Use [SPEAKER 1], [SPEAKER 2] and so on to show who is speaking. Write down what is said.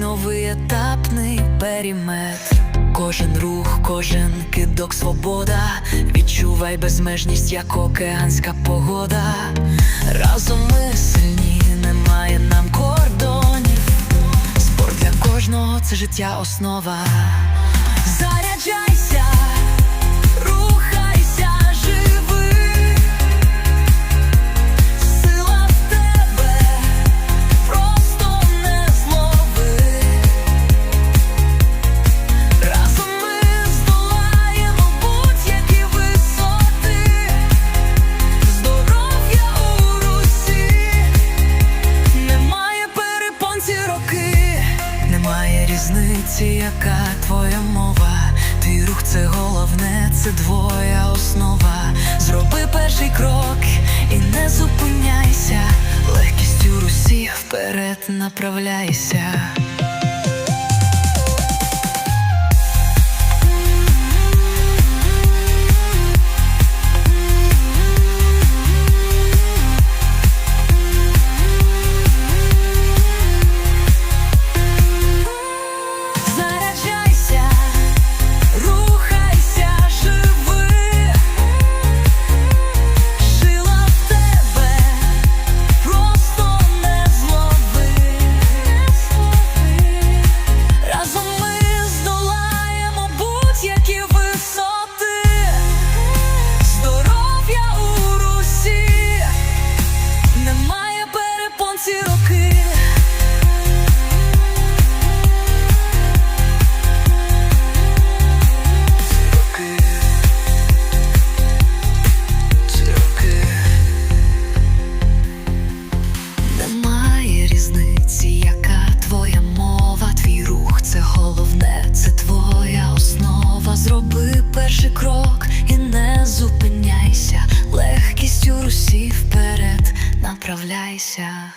[SPEAKER 1] новий етапний періметр. Кожен рух, кожен кидок, свобода. Відчувай безмежність, як океанська погода. Разом ми сильні, немає нам кордонів. Спорт для кожного це життя основа. Заряджайся, різниці, яка твоя мова. Твій рух це головне, це твоя основа. Зроби перший крок і не зупиняйся. Легкістю русі вперед направляйся. відправляйся.